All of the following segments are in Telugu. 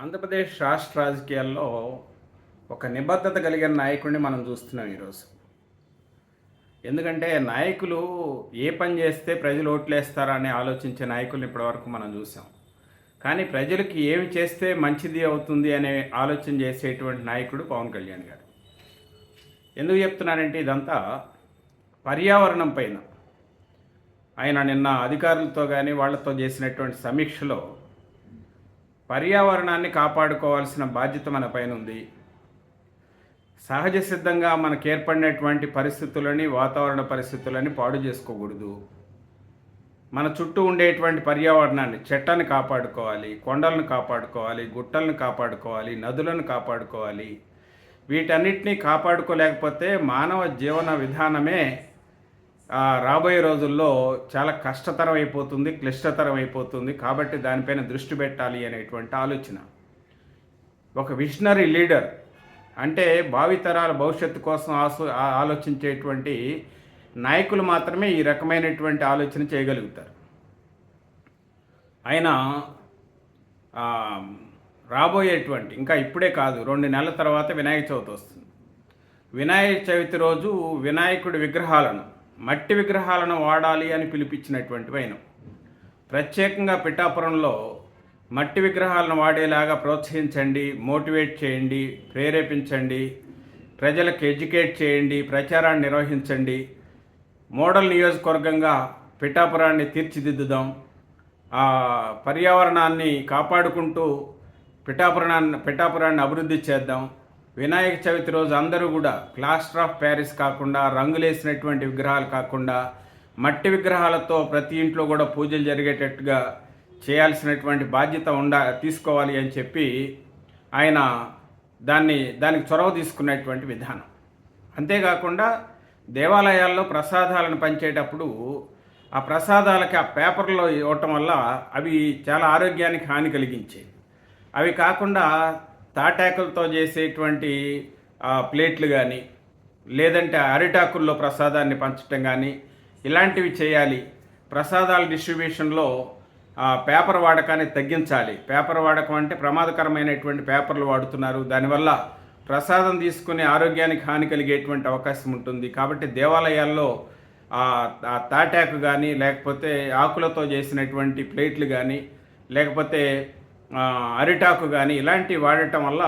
ఆంధ్రప్రదేశ్ రాష్ట్ర రాజకీయాల్లో ఒక నిబద్ధత కలిగిన నాయకుడిని మనం చూస్తున్నాం ఈరోజు. ఎందుకంటే నాయకులు ఏ పని చేస్తే ప్రజలు ఓట్లేస్తారా అని ఆలోచించే నాయకుల్ని ఇప్పటివరకు మనం చూసాం. కానీ ప్రజలకి ఏమి చేస్తే మంచిది అవుతుంది అనే ఆలోచన చేసేటువంటి నాయకుడు పవన్ కళ్యాణ్ గారు. ఎందుకు చెప్తున్నారంటే ఇదంతా పర్యావరణం పైన. ఆయన నిన్న అధికారులతో కానీ వాళ్ళతో చేసినటువంటి సమీక్షలో పర్యావరణాన్ని కాపాడుకోవాల్సిన బాధ్యత మన పైన ఉంది. సహజ సిద్ధంగా మనకు ఏర్పడినటువంటి పరిస్థితులని వాతావరణ పరిస్థితులని పాడు చేసుకోకూడదు. మన చుట్టూ ఉండేటువంటి పర్యావరణాన్ని చెట్లను కాపాడుకోవాలి కొండలను కాపాడుకోవాలి గుట్టలను కాపాడుకోవాలి నదులను కాపాడుకోవాలి. వీటన్నిటినీ కాపాడుకోలేకపోతే మానవ జీవన విధానమే రాబోయే రోజుల్లో చాలా కష్టతరం అయిపోతుంది క్లిష్టతరం అయిపోతుంది కాబట్టి దానిపైన దృష్టి పెట్టాలి అనేటువంటి ఆలోచన. ఒక విషనరీ లీడర్ అంటే భావితరాల భవిష్యత్తు కోసం ఆసు ఆ- ఆలోచించేటువంటి నాయకులు మాత్రమే ఈ రకమైనటువంటి ఆలోచన చేయగలుగుతారు. ఆయన రాబోయేటువంటి ఇంకా ఇప్పుడే కాదు రెండు నెలల తర్వాత వినాయక చవితి వస్తుంది. వినాయక చవితి రోజు వినాయకుడి విగ్రహాలను మట్టి విగ్రహాలను వాడాలి అని పిలిపించినటువంటి ఆయన ప్రత్యేకంగా పిఠాపురంలో మట్టి విగ్రహాలను వాడేలాగా ప్రోత్సహించండి మోటివేట్ చేయండి ప్రేరేపించండి ప్రజలకు ఎడ్యుకేట్ చేయండి ప్రచారాన్ని నిర్వహించండి. మోడల్ నియోజకవర్గంగా పిఠాపురాన్ని తీర్చిదిద్దుదాం. ఆ పర్యావరణాన్ని కాపాడుకుంటూ పిఠాపురాన్ని పిఠాపురాన్ని అభివృద్ధి చేద్దాం. వినాయక చవితి రోజు అందరూ కూడా ప్లాస్టర్ ఆఫ్ ప్యారిస్ కాకుండా రంగులేసినటువంటి విగ్రహాలు కాకుండా మట్టి విగ్రహాలతో ప్రతి ఇంట్లో కూడా పూజలు జరిగేటట్టుగా చేయాల్సినటువంటి బాధ్యత ఉండ తీసుకోవాలి అని చెప్పి ఆయన దాన్ని దానికి చొరవ తీసుకున్నటువంటి విధానం. అంతేకాకుండా దేవాలయాల్లో ప్రసాదాలను పంచేటప్పుడు ఆ ప్రసాదాలకి ఆ పేపర్లో ఇవ్వటం వల్ల అవి చాలా ఆరోగ్యానికి హాని కలిగించేవి. అవి కాకుండా తాటాకులతో చేసేటువంటి ప్లేట్లు కానీ లేదంటే అరిటాకుల్లో ప్రసాదాన్ని పంచటం కానీ ఇలాంటివి చేయాలి. ప్రసాదాల డిస్ట్రిబ్యూషన్లో పేపర్ వాడకాన్ని తగ్గించాలి. పేపర్ వాడకం అంటే ప్రమాదకరమైనటువంటి పేపర్లు వాడుతున్నారు. దానివల్ల ప్రసాదం తీసుకునే ఆరోగ్యానికి హాని కలిగేటువంటి అవకాశం ఉంటుంది. కాబట్టి దేవాలయాల్లో ఆ తాటాకు కానీ లేకపోతే ఆకులతో చేసినటువంటి ప్లేట్లు కానీ లేకపోతే అరిటాకు కానీ ఇలాంటివి వాడటం వల్ల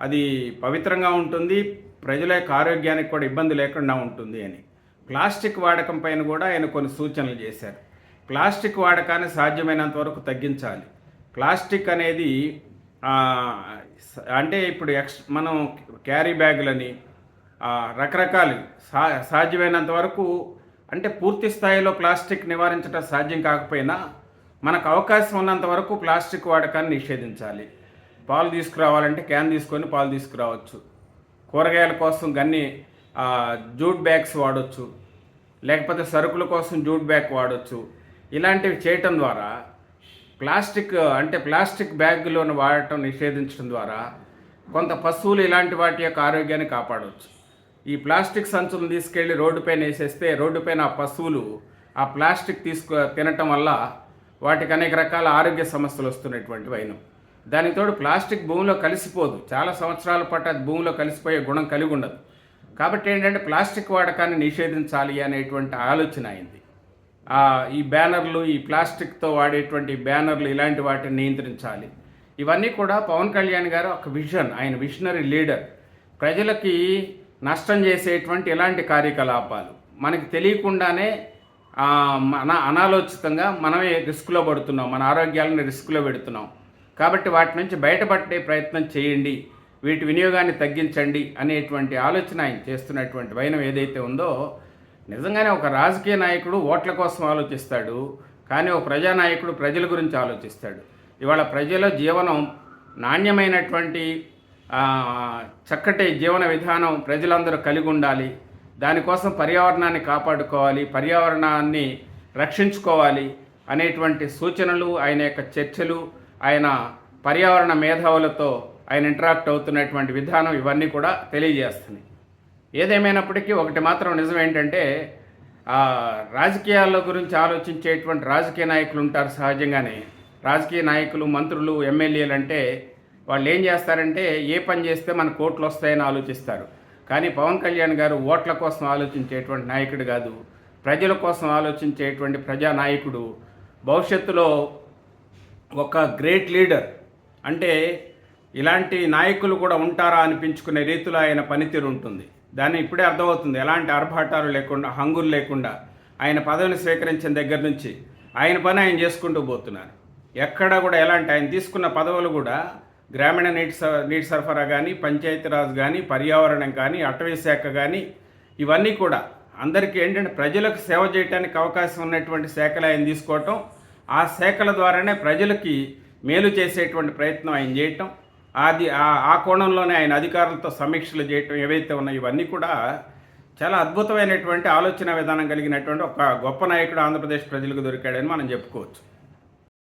అది పవిత్రంగా ఉంటుంది ప్రజల యొక్క ఆరోగ్యానికి కూడా ఇబ్బంది లేకుండా ఉంటుంది అని. ప్లాస్టిక్ వాడకం పైన కూడా ఆయన కొన్ని సూచనలు చేశారు. ప్లాస్టిక్ వాడకాన్ని సాధ్యమైనంత వరకు తగ్గించాలి. ప్లాస్టిక్ అనేది అంటే ఇప్పుడు ఎక్స్ మనం క్యారీ బ్యాగులని రకరకాలు సా సాధ్యమైనంత వరకు అంటే పూర్తి స్థాయిలో ప్లాస్టిక్ నివారించడం సాధ్యం కాకపోయినా మనకు అవకాశం ఉన్నంత వరకు ప్లాస్టిక్ వాడకాన్ని నిషేధించాలి. పాలు తీసుకురావాలంటే క్యాన్ తీసుకొని పాలు తీసుకురావచ్చు. కూరగాయల కోసం గన్ని జూట్ బ్యాగ్స్ వాడచ్చు. లేకపోతే సరుకుల కోసం జూట్ బ్యాగ్ వాడొచ్చు. ఇలాంటివి చేయటం ద్వారా ప్లాస్టిక్ అంటే ప్లాస్టిక్ బ్యాగులను వాడటం నిషేధించడం ద్వారా కొంత పశువులు ఇలాంటి వాటి యొక్క ఆరోగ్యాన్ని కాపాడవచ్చు ఈ ప్లాస్టిక్ సంచులను తీసుకెళ్ళి రోడ్డుపైన వేసేస్తే రోడ్డుపైన ఆ పశువులు ఆ ప్లాస్టిక్ తీసుకు తినటం వల్ల వాటికి అనేక రకాల ఆరోగ్య సమస్యలు వస్తున్నటువంటి వైనం. దానికి తోడు ప్లాస్టిక్ భూమిలో కలిసిపోదు. చాలా సంవత్సరాల పాటు అది భూమిలో కలిసిపోయే గుణం కలిగి ఉండదు. కాబట్టి ఏంటంటే ప్లాస్టిక్ వాడకాన్ని నిషేధించాలి అనేటువంటి ఆలోచన అయింది. ఈ బ్యానర్లు ఈ ప్లాస్టిక్తో వాడేటువంటి బ్యానర్లు ఇలాంటి వాటిని నియంత్రించాలి. ఇవన్నీ కూడా పవన్ కళ్యాణ్ గారు ఒక విజన్ ఆయన విషనరీ లీడర్. ప్రజలకి నష్టం చేసేటువంటి ఇలాంటి కార్యకలాపాలు. మనకి తెలియకుండానే మన అనాలోచితంగా మనమే రిస్క్లో పడుతున్నాం. మన ఆరోగ్యాలను రిస్క్లో పెడుతున్నాం. కాబట్టి వాటి నుంచి బయటపడే ప్రయత్నం చేయండి. వీటి వినియోగాన్ని తగ్గించండి అనేటువంటి ఆలోచన ఆయన చేస్తున్నటువంటి వైనం ఏదైతే ఉందో నిజంగానే ఒక రాజకీయ నాయకుడు ఓట్ల కోసం ఆలోచిస్తాడు కానీ ఒక ప్రజానాయకుడు ప్రజల గురించి ఆలోచిస్తాడు. ఇవాళ ప్రజల జీవనం నాణ్యమైనటువంటి చక్కటి జీవన విధానం ప్రజలందరూ కలిగి ఉండాలి. దానికోసం పర్యావరణాన్ని కాపాడుకోవాలి పర్యావరణాన్ని రక్షించుకోవాలి అనేటువంటి సూచనలు ఆయన యొక్క చర్చలు ఆయన పర్యావరణ మేధావులతో ఆయన ఇంటరాక్ట్ అవుతున్నటువంటి విధానం ఇవన్నీ కూడా తెలియజేస్తున్నాయి. ఏదేమైనప్పటికీ ఒకటి మాత్రం నిజం ఏంటంటే రాజకీయాల గురించి ఆలోచించేటువంటి రాజకీయ నాయకులు ఉంటారు సహజంగానే. రాజకీయ నాయకులు మంత్రులు ఎమ్మెల్యేలు అంటే వాళ్ళు ఏం చేస్తారంటే ఏ పని చేస్తే మన కోట్లు వస్తాయని ఆలోచిస్తారు. కానీ పవన్ కళ్యాణ్ గారు ఓట్ల కోసం ఆలోచించేటువంటి నాయకుడు కాదు. ప్రజల కోసం ఆలోచించేటువంటి ప్రజానాయకుడు. భవిష్యత్తులో ఒక గ్రేట్ లీడర్. అంటే ఇలాంటి నాయకులు కూడా ఉంటారా అనిపించుకునే రీతిలో ఆయన పనితీరు ఉంటుంది. దాన్ని ఇప్పుడే అర్థమవుతుంది. ఎలాంటి ఆర్భాటాలు లేకుండా హంగులు లేకుండా ఆయన పదవిని స్వీకరించిన దగ్గర నుంచి ఆయన పని ఆయన చేసుకుంటూ పోతున్నారు. ఎక్కడ కూడా ఎలాంటి ఆయన తీసుకున్న పదవులు కూడా గ్రామీణ నీటి స నీటి సరఫరా కానీ పంచాయతీరాజ్ కానీ పర్యావరణం కానీ అటవీ శాఖ కానీ ఇవన్నీ కూడా అందరికీ ఏంటంటే ప్రజలకు సేవ చేయడానికి అవకాశం ఉన్నటువంటి శాఖలు ఆయన తీసుకోవటం. ఆ శాఖల ద్వారానే ప్రజలకి మేలు చేసేటువంటి ప్రయత్నం ఆయన చేయటం. అది ఆ- ఆ కోణంలోనే ఆయన అధికారులతో సమీక్షలు చేయటం ఏవైతే ఉన్నాయో ఇవన్నీ కూడా చాలా అద్భుతమైనటువంటి ఆలోచన విధానం కలిగినటువంటి ఒక గొప్ప నాయకుడు ఆంధ్రప్రదేశ్ ప్రజలకు దొరికాడని మనం చెప్పుకోవచ్చు.